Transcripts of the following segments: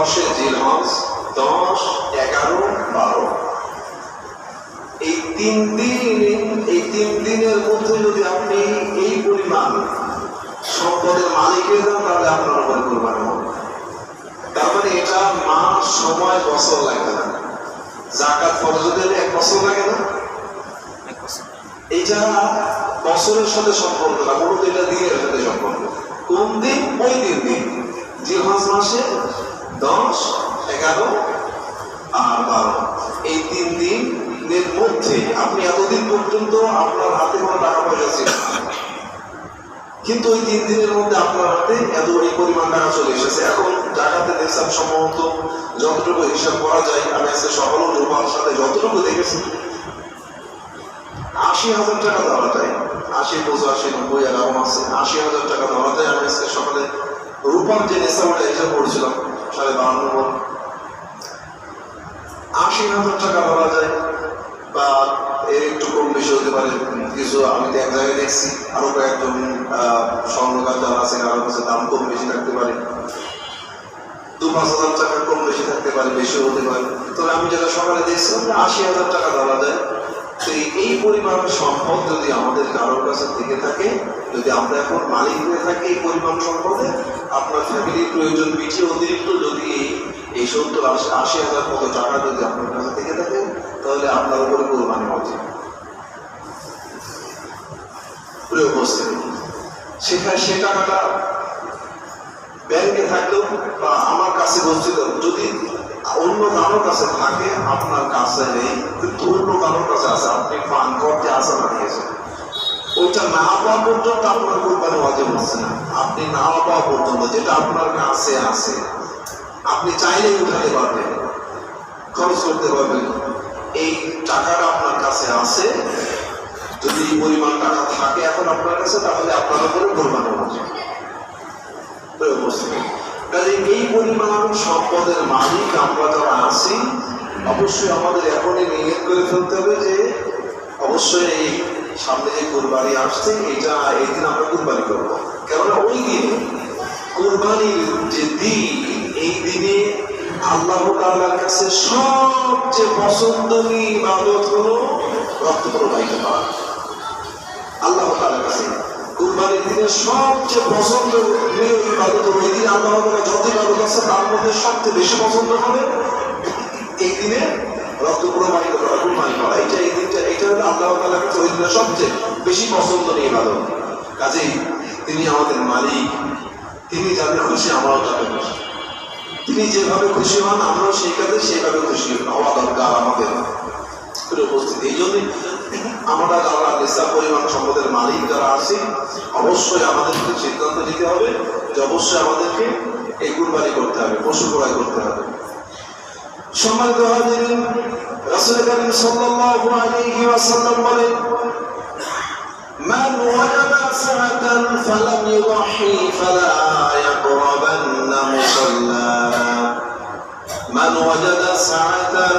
দশে জিলহজ দশ এগারো বারো। এই তিন দিন এই তিন দিনের মধ্যে যদি আপনি এই পরিমাণ সম্পদের মালিক হয়ে যান তাহলে আপনার উপরে কোরবানি হবে। তার মানে এটা মাস সময় বছর লাগবে না। জাকাত ফরজ দিলে এক বছর লাগে না। এইটা বছরের সাথে সম্পর্ক না মূলত এটা দিনের সাথে সম্পর্ক। কোন দিন? ওই দিন দিন। জিলহজ মাসে দশ, এগারো আর বারো। এই তিন দিনের মধ্যে আপনি এতদিন পর্যন্ত আপনার হাতে কোনো টাকা পয়সা ছিল কিন্তু ওই তিন দিনের মধ্যে আপনার হাতে এত এই পরিমাণ টাকা চলে এসেছে। এখন টাকাতে দেখলাম সম্ভবত যতটুকু হিসাব করা যায়, আমি আজকে সকাল রূপার সাথে যতটুকু দেখেছি, আশি হাজার টাকা দেওয়া যায়। আশি, পঁচাশি, নব্বই এরকম আছে আশি হাজার টাকা দেওয়া যায়। আমি আজকে সকালে রূপার যে নেশাটা হিসাব করছিলাম সাড়ে বাহান্ন নম্বর আশি হাজার টাকা ধরা যায়, বা এর একটু কম বেশি হতে পারে, কিছু আমি তো এক জায়গায় দেখছি। আরও কয়েকজন স্বর্ণকার যারা আছে কারোর কাছে দাম কম বেশি থাকতে পারে। দু পাঁচ হাজার টাকা কম বেশি থাকতে পারে বেশি হতে পারে। তবে আমি যেটা সকালে দেখছিলাম আশি হাজার টাকা ধরা যায়। এই- পরিমাণ সম্পদ যদি আমাদের কারোর কাছে থেকে থাকে, যদি আমরা এখন মালিক হয়ে থাকি এই পরিমাণ সম্পদে, আপনার ফ্যামিলির প্রয়োজন মিটিয়ে অতিরিক্ত যদি এই- সত্তর আশি হাজার মতো টাকা যদি আপনার কাছে থেকে থাকে, তাহলে আপনার উপরে কোরবানি হচ্ছে প্রিয় উপস্থিতি, সেখানে সে টাকাটা ব্যাংকে থাকলেও বা আমার কাছে বঞ্চিত যদি অন্য কারোর কাছে থাকে, আপনার কাছে নেই, কিন্তু অন্য কারোর কাছে আছে। আপনি পান করতে আসা না দিয়েছেন ওইটা না পাওয়া পর্যন্ত আপনার কোরবানি ওয়াজিব হচ্ছে না। আপনি না পাওয়া পর্যন্ত, যেটা আপনার কাছে আছে, আপনি চাইলেই উঠাতে পারবেন, খরচ করতে পারবেন। এই টাকাটা আপনার কাছে আছে, যদি এই পরিমাণ টাকা থাকে এখন আপনার কাছে, তাহলে আপনার উপরে কোরবানি হচ্ছে কাজে এই পরিমাণ সম্পদের মালিক আমরা যারা আছি, অবশ্যই আমাদের এখনই নিয়ত করে ফেলতে হবে যে অবশ্যই এই সামনে যে কোরবানি আসছে, এটা এই দিন আমরা কোরবানি করব। কেননা ওই দিন কোরবানির যে দিন, এই দিনে আল্লাহ তাআলার কাছে সবচেয়ে পছন্দনীয় ইবাদত হলো রক্ত প্রবাহিত করা। আল্লাহ তাআলার কাছে কুরবানির দিনে সবচেয়ে পছন্দ ইবাদত ওই দিন আল্লাহ তাআলা যত ইবাদত আছে তার মধ্যে সবচেয়ে বেশি পছন্দ হবে? এই দিনে রক্ত প্রবাহিত করা কুরবানি করা এটা এই দিনটা এটা হলো আল্লাহ তাআলার কাছে ওই দিনে সবচেয়ে বেশি পছন্দনীয় ইবাদত। কাজেই তিনি আমাদের মালিক। তিনি যাতে খুশি, আমরাও তাদের খুশি। তিনি যেভাবে খুশি হন, আমরাও সেই কাজে সেইভাবে খুশি হওয়া দরকার আমাদের। উপস্থিত এই জন্যই আমরা যারা নেশা পরিমাণ সম্পদের মালিক যারা আছি, অবশ্যই আমাদেরকে সিদ্ধান্ত নিতে হবে যে অবশ্যই আমাদেরকে এই কুরবানি করতে হবে, পশু ক্রয় করতে হবে। সম্মানিত হাজিরিন, রাসূল করিম সাল্লাল্লাহু আলাইহি ওয়াসাল্লাম বলেন, মান ওয়ালাদা সাআতান ফালাম ইউহি ফালা ইয়াকরাবান্না মুসাল্লা। মান ওয়াজাদা সাআতান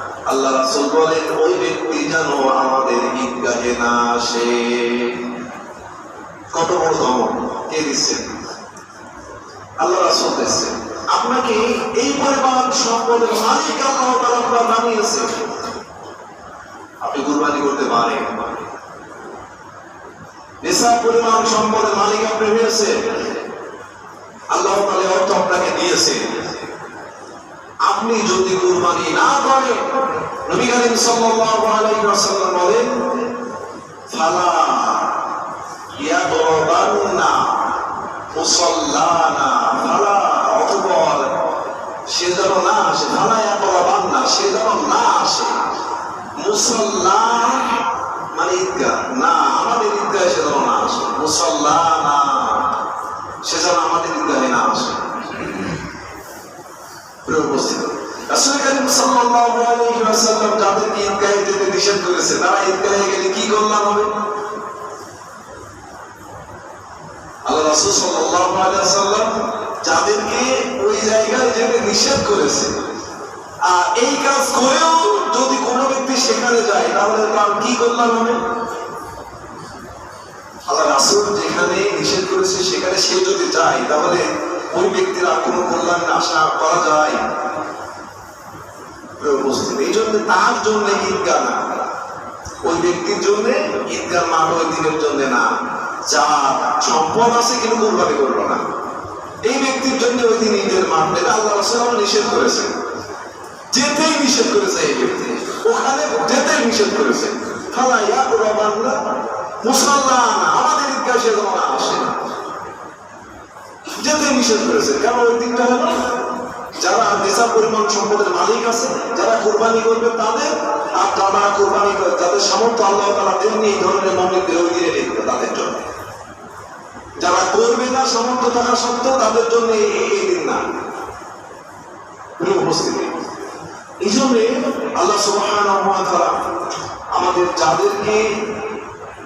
আল্লাহ রাসূল বলেন, ওই ব্যক্তি যেন আমাদের ঈদগাহে না আসে। কত বড় ধমক, কে দিচ্ছেন আল্লাহ রাসূল দিচ্ছেন আপনাকে এই পরিমাণ সম্পদের মালিক আল্লাহ আপনার বানিয়েছে আপনি কুরবানি করতে পারেন। নিসাব পরিমাণ সম্পদের মালিক আপনি হয়েছে আল্লাহ তাআলা অর্থ আপনাকে দিয়েছে আপনি যদি কুরবানি না করেন, নবী করিম সাল্লাল্লাহু আলাইহি ওয়াসাল্লাম বলেন, ফালা ইয়াদরাবান্না মুসাল্লানা ফালা অতঃপর সে যেন না আসে ফালা ইয়াদরাবান্না সে যেন না আসে মুসাল্লা মানে ঈদগাহ, না, আমাদের ঈদগাহে সে যেন না আসে মুসাল্লানা এই কাজ করেও যদি কোনো ব্যক্তি সেখানে যায়, তাহলে কি কল্যাণ যেখানে নিষেধ করেছে, সেখানে সে যদি যায়, তাহলে ওই ব্যক্তির আর কোনো কল্যাণ আশা করা যায় উপস্থিতি। এই জন্য তার জন্য ঈদগাহ না। ওই ব্যক্তির জন্য ঈদগাহ মাঠ ওই দিনের জন্য না। যার সম্পদ আছে কিন্তু কোরবানি করল না। এই ব্যক্তির জন্য ওই দিন ঈদের মাঠ আল্লাহ রাসূল নিষেধ করেছে। যেতেই নিষেধ করেছে এই ব্যক্তি। ওখানে যেতেই নিষেধ করেছে। ফালা ইয়া কুরবানরা মুসলমান আমাদের ঈদগাহ সে যেমন আসে। যেতে নিষেধ করেছে। কেন ওই দিনটা হলো? যারা নেশা পরিমাণ সম্পদের মালিক আছে, যারা কোরবানি করবে তাদের, আর যারা কোরবানি করে, যাদের সামর্থ্য আল্লাহ তারা তেমনি এই ধরনের মমিনদের ওই দিনে রেখবে তাদের জন্য। যারা করবে না, সামর্থ্য থাকা সত্ত্বেও তাদের জন্য এই দিন না। উপস্থিতি এই জন্যে আল্লাহ সুবহানাহু আমাদের যাদেরকে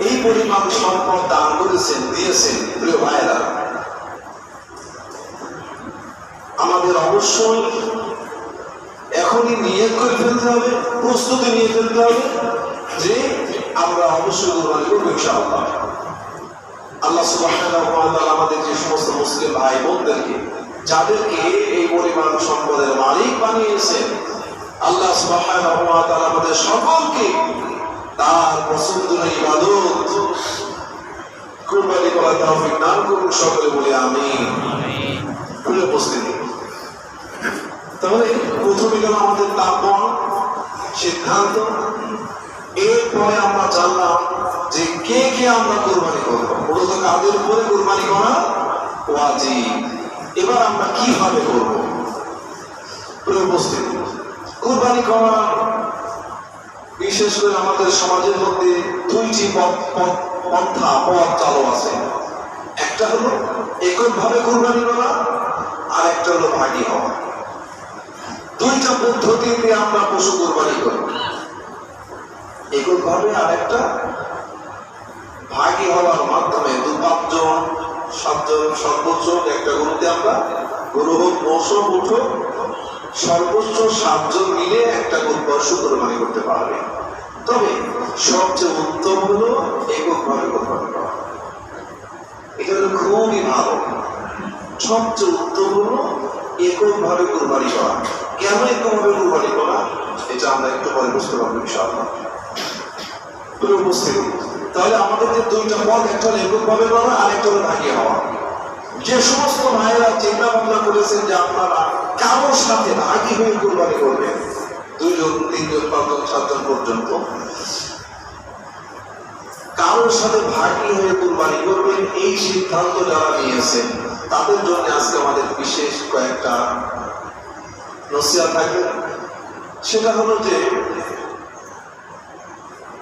এই পরিমাণ সম্পদ দান করেছেন, দিয়েছেন, প্রিয় ভাইয়েরা আমাদের অবশ্যই এখনই নিয়ে করে ফেলতে হবে প্রস্তুতি নিয়ে ফেলতে হবে যে আমরা অবশ্যই কোরবানি করব ইনশাআল্লাহ। আল্লাহ তাআলা আমাদের যে সমস্ত মুসলিম ভাই বোনদেরকে যাদেরকে এই পরিমাণ সম্পদের মালিক বানিয়েছেন আল্লাহ ওয়া আমাদের সকলকে তার পছন্দের ইবাদত কুরবানি করার তৌফিক দান করুন সকলে বলে আমিন। প্রিয় উপস্থিতি। তাহলে প্রথমে গেল আমাদের তাপন সিদ্ধান্ত। এরপরে আমরা জানলাম যে কে কে আমরা কোরবানি করব। মূলত কাদের উপরে কোরবানি করা ওয়াজিব? এবার আমরা কীভাবে করব? উপস্থিতি, কোরবানি করা বিশেষ করে আমাদের সমাজের মধ্যে দুইটি পন্থা পথ চালু আছে। একটা হলো এককভাবে কোরবানি করা আর একটা হলো ভাগি হওয়া। দুইটা পদ্ধতিতে আমরা পশু কোরবানি করি। এককভাবে আর একটা ভাগি হওয়ার মাধ্যমে দু পাঁচজন, সাতজন, সর্বোচ্চ একটা গরুতে আমরা গরু হোক হোক, উঠ সর্বোচ্চ সাতজন মিলে একটা গরু পশু কোরবানি করতে পারবে। তবে সবচেয়ে উত্তম হলো এককভাবে কোরবানি করা। এটা হলো খুবই ভালো। সবচেয়ে উত্তম হলো এককভাবে কোরবানি করা। কেন এককভাবে কোরবানি করা এটা আমরা একটু পরে বুঝতে পারব প্রিয় উপস্থিতি। তাহলে আমাদের যে দুইটা পথ, একটা হলো এককভাবে করা আর একটা হলো ভাগিয়ে হওয়া। যে সমস্ত ভাইয়েরা চিন্তা ভাবনা করেছেন যে আপনারা কারোর সাথে ভাগি হয়ে কোরবানি করবেন। দুইজন, তিনজন, পাঁচজন, সাতজন পর্যন্ত। কারোর সাথে ভাগি হয়ে কুরবানি করবেন, এই সিদ্ধান্ত যারা নিয়েছেন, তাদের জন্য আজকে আমাদের বিশেষ কয়েকটা নসিয়া থাকবে। সেটা হলো যে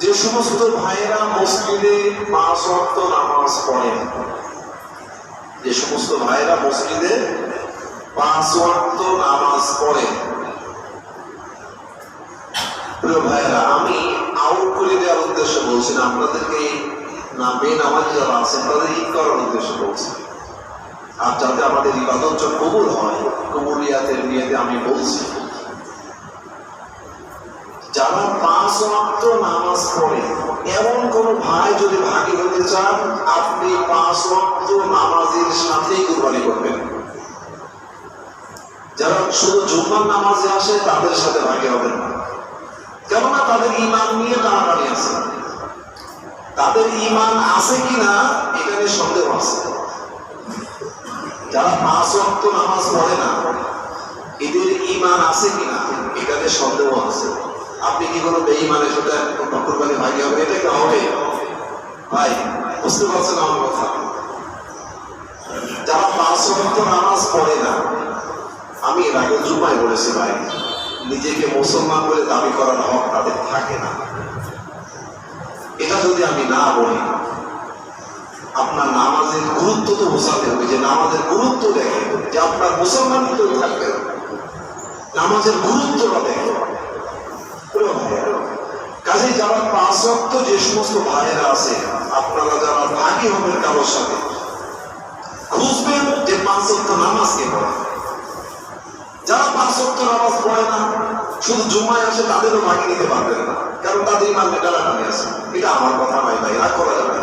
যে সমস্ত ভাইয়েরা মসজিদে পাঁচ ওয়াক্ত নামাজ পড়েন যে সমস্ত ভাইয়েরা মসজিদে পাঁচ ওয়াক্ত নামাজ পড়েন প্রিয় ভাইয়েরা, আমি আউট করে দেওয়ার উদ্দেশ্য বলছি না, আপনাদেরকে না মেন আমার যারা আছেন, তাদের ঈদ করার উদ্দেশ্য বলছি। আর যাতে আমাদের ইবাদত যখন কবুল হয়, কবুলিয়াতের নিয়েতে আমি বলছি। যারা পাঁচ ওয়াক্ত নামাজ পড়ে, এমন কোন ভাই যদি ভাগী হতে চান, আপনি পাঁচ ওয়াক্ত নামাজের সাথেই কুরবানি করবেন। যারা শুধু জুম্মার নামাজে আসে, তাদের সাথে ভাগী হবেন না। কেননা তাদের ইমান নিয়ে টানাটানি আছে। তাদের ইমান আছে কিনা, এখানে সন্দেহ আছে। যারা পাঁচ ওয়াক্ত নামাজ পড়ে না, এদের ইমান আছে কিনা এখানে সন্দেহ আছে। আপনি কি কোনো বেঈমানের সাথে কোরবানি ভাগি হবে? এটা কি হবে? ভাই, বুঝতে পারছেন আমার কথা? যারা পাঁচ ওয়াক্ত নামাজ পড়ে না, আমি এর আগে জুমায় বলেছি ভাই, নিজেকে মুসলমান বলে দাবি করার হক তাদের থাকে না। এটা যদি আমি না বলি আপনার নামাজের গুরুত্ব তো বোঝাতে হবে, যে নামাজের গুরুত্ব দেখে যে আপনার মুসলমান তো থাকবে। নামাজের গুরুত্বটা দেখো কাজে যারা পাঁচ রক্ত যে সমস্ত ভাইয়েরা আছে, আপনারা যারা ভাগি হবেন কারোর সাথে, খুঁজবেন যে পাঁচ রক্ত নামাজ কে পড়ে। যারা পাঁচ রক্ত নামাজ পড়ে না, শুধু জুম্মায় আসে তাদেরও ভাগি নিতে পারবেন না, কারণ তাদের ইমান টানাটানি আছে। এটা আমার কথা নয় ভাই, রাগ করা যাবে না।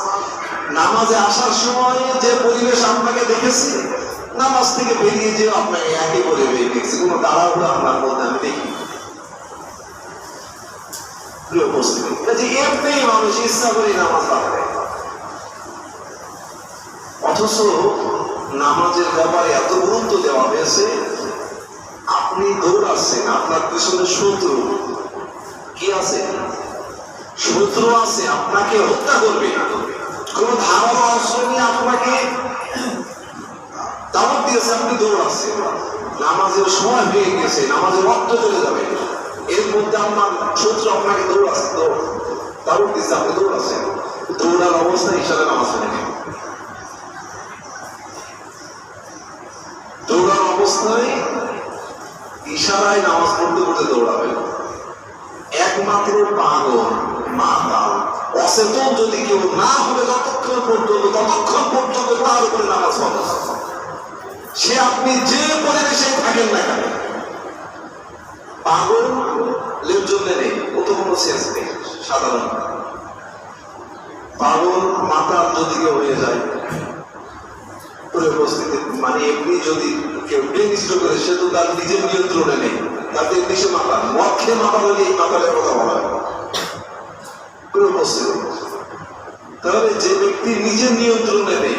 নামাজে আসার সময় যে পরিবেশ আপনাকে দেখেছি, নামাজ থেকে বেরিয়ে যে আপনাকে একই পরিবেশ দেখছি কোনো তাড়াহুড়ো আপনার মধ্যে আমি দেখি এমনি মানুষ ইচ্ছা করে নামাজ পাঠায় অথচ নামাজের ব্যাপারে এত গুরুত্ব দেওয়া হয়েছে, আপনি দৌড়াচ্ছেন আপনার পিছনে শত্রু। কি আছে? শত্রু আছে, আপনাকে হত্যা করবে কোন ধারণা অস্ত্র নিয়ে আপনাকে দাওয়াত দিয়েছে, আপনি দৌড়াচ্ছেন নামাজের সময় হয়ে গেছে, নামাজের রক্ত চলে যাবে। এর মধ্যে আপনার শত্রু আপনাকে দৌড়াচ্ছে দৌড় দাওয়াত দিচ্ছে আপনি দৌড়াচ্ছেন দৌড়ার অবস্থা হিসাবে নামাজ নেবেন দৌড়ার অবস্থায় ইশারায় নামাজ পড়তে পড়তে দৌড়াবে একমাত্র পাগল মাতা অচেতন যদি কেউ না হবে যতক্ষণ পর্যন্ত, ততক্ষণ পর্যন্ত তার উপরে নামাজ পড়া। সে আপনি যে পরিবেশে থাকেন না কেন? পাগল লের জন্য নেই, ও তো কোনো সেন্স নেই, সাধারণ। পাগল মাতার যদি কেউ হয়ে যায় উপস্থিতি মানে এমনি যদি কেউ নির্দিষ্ট করে, সে তো তার নিজের নিয়ন্ত্রণে নেই তাতে দেশে খেয়ে মাথা হলে এই মাথার কথা বলা তাহলে যে ব্যক্তি নিজের নিয়ন্ত্রণে নেই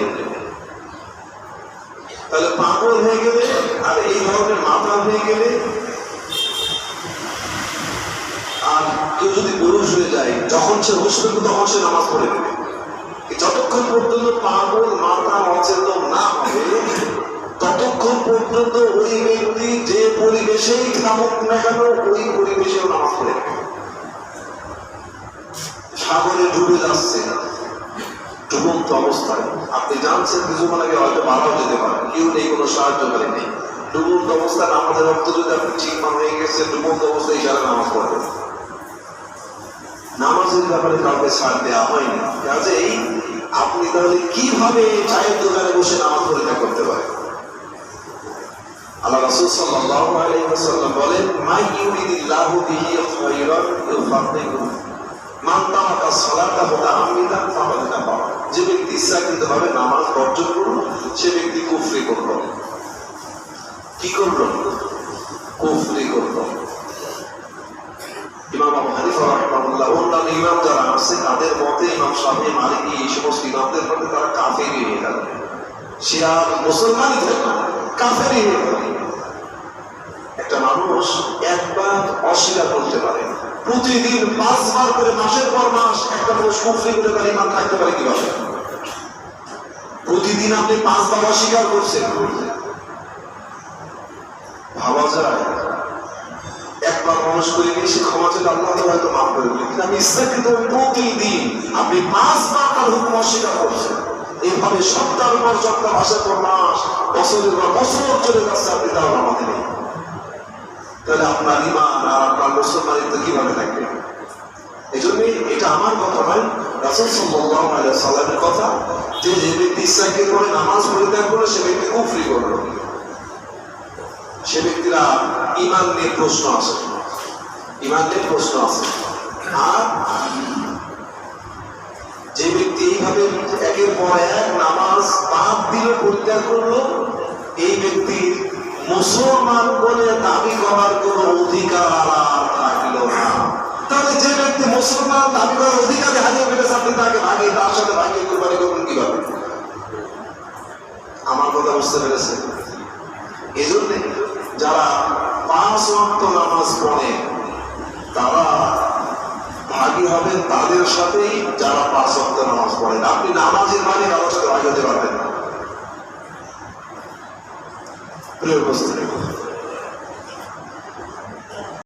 তাহলে পাগল হয়ে গেলে আর এই ধরনের মাথা হয়ে গেলে আর কেউ যদি পুরুষ হয়ে যায়, যখন সে হুশ করবে তখন সে নামাজ পড়ে দেবে যতক্ষণ পর্যন্ত পাগল মাথা অচেতন না হবে, ততক্ষণ পর্যন্ত ওই ব্যক্তি যে পরিবেশেই থাকুক না কেন, ওই পরিবেশেও নামাজ পড়ে নেবে। সাগরে ডুবে যাচ্ছে। ডুবন্ত অবস্থায়। আপনি জানছেন কিছুক্ষণ আগে হয়তো মারাও যেতে পারে। কেউ নেই, কোনো সাহায্যকারী নেই। ডুবন্ত অবস্থায় নামাজের রক্ত যদি আপনি ঠিক হয়ে গেছে, ডুবন্ত অবস্থায় ইশারা নামাজ পড়বেন নামাজের ব্যাপারে কাউকে ছাড় দেওয়া হয়নি কাজেই আপনি তাহলে কীভাবে চায়ের দোকানে বসে নামাজ পরীক্ষা করতে পারেন? আল্লাহ রাসূল সাল্লাল্লাহু আলাইহি ওয়াসাল্লাম বলেন মাই ইউরিদিল্লাহু বিহি খায়রান মুতাআম্মিদান ফাকাদ কাফারা যে ব্যক্তি নামাজ বর্জন করল, সে ব্যক্তি কুফরি কি কুফরি ইমাম আবু হানিফা অন্যান্য ইমাম যারা আছে, তাদের মতে ইমাম শাফি, মালিকি এই সমস্ত ইমামদের মতে তারা কাফেরই হয়ে গেল। সে আর মুসলমানই না হয়ে গেল। একটা মানুষ একবার অস্বীকার করতে পারে প্রতিদিন পাঁচবার করে মাসের পর মাস একটা মানুষ কুফরি করে তার ইমান থাকতে পারে কীভাবে? প্রতিদিন আপনি পাঁচবার অস্বীকার করছেন। ভাবা যায়। একবার মানুষ করে নিয়ে সে ক্ষমা চেয়ে আল্লাহ তো হয়তো মাফ করে দিলেন কিন্তু আমি ইচ্ছাকৃত প্রতিদিন আপনি পাঁচবার তার হুকুম অস্বীকার করছেন। এইভাবে সপ্তাহের পর সপ্তাহ, মাসের পর মাস, বছরের পর বছর চলে যাচ্ছে আপনি তাও নামাতে নেই তাহলে আপনার ইমান আর আপনার মুসলমানিত্ব কীভাবে থাকবে এই জন্যই এটা আমার কথা নয়, রাসুল কথা। যে যে ব্যক্তি করে নামাজ সে ব্যক্তি কুফরি করল। সে ব্যক্তিরা ইমান নিয়ে প্রশ্ন আছে। ইমান নিয়ে প্রশ্ন আছে। আর যে ব্যক্তি এইভাবে একের পর এক নামাজ বাদ দিল, পরিত্যাগ করল, এই ব্যক্তির মুসলমান বলে দাবি করার কোন অধিকার আর থাকল না। তাহলে যে ব্যক্তি মুসলমান দাবি করার অধিকারে হারিয়ে ফেলেছে, আপনি তাকে তার সাথে কোরবানি করবেন কীভাবে? আমার কথা বুঝতে পেরেছেন? এই জন্যে যারা পাঁচ নামাজ পড়ে, তারা ভাগী হবেন তাদের সাথেই যারা পাঁচ ওয়াক্ত নামাজ পড়েন আপনি নামাজের মানে কারোর সাথে ভাগী হতে পারবেন না। প্রিয় উপস্থিতি